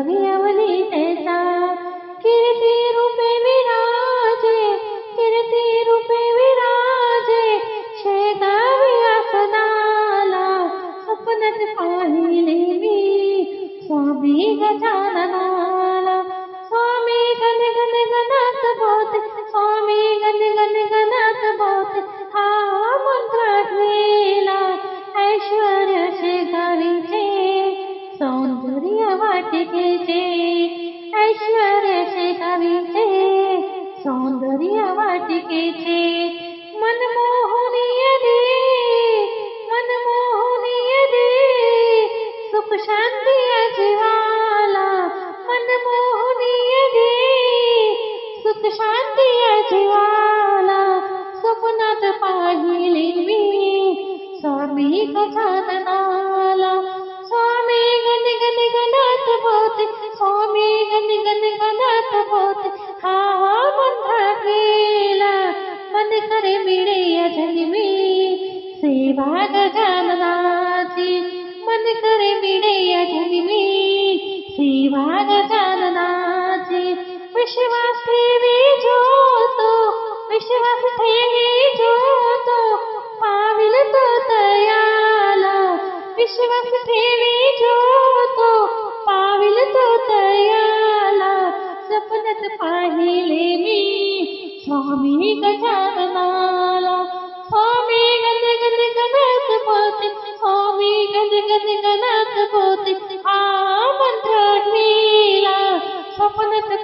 शे कवी अवनी तैसा। कीर्ती रूपे विराजे कीर्ती रूपे विराजे शे कवी असनाला पाहिले मी स्वामी गजाननाला सौंदर्य वाटिकेचे ऐश्वर्य सौंदर्य वाटिकेचे मनमोहनीय दे मनमोहनीय दे सुख शांती जीवाला मनमोहनीय दे सुख शांती जीवाला स्वप्नात पाहिले मी स्वामी गजाननाला सेवा गजाननाची मन करे मिळे मी जन्मी सेवा गजाननाची विश्वास ठेवी जोतो विश्वास ठेवी जोतो पाविल तो तयाला विश्वास ठेवी जोतो पाविल तो तयाला सपनात पाहिले मी. स्वामी गजाननाला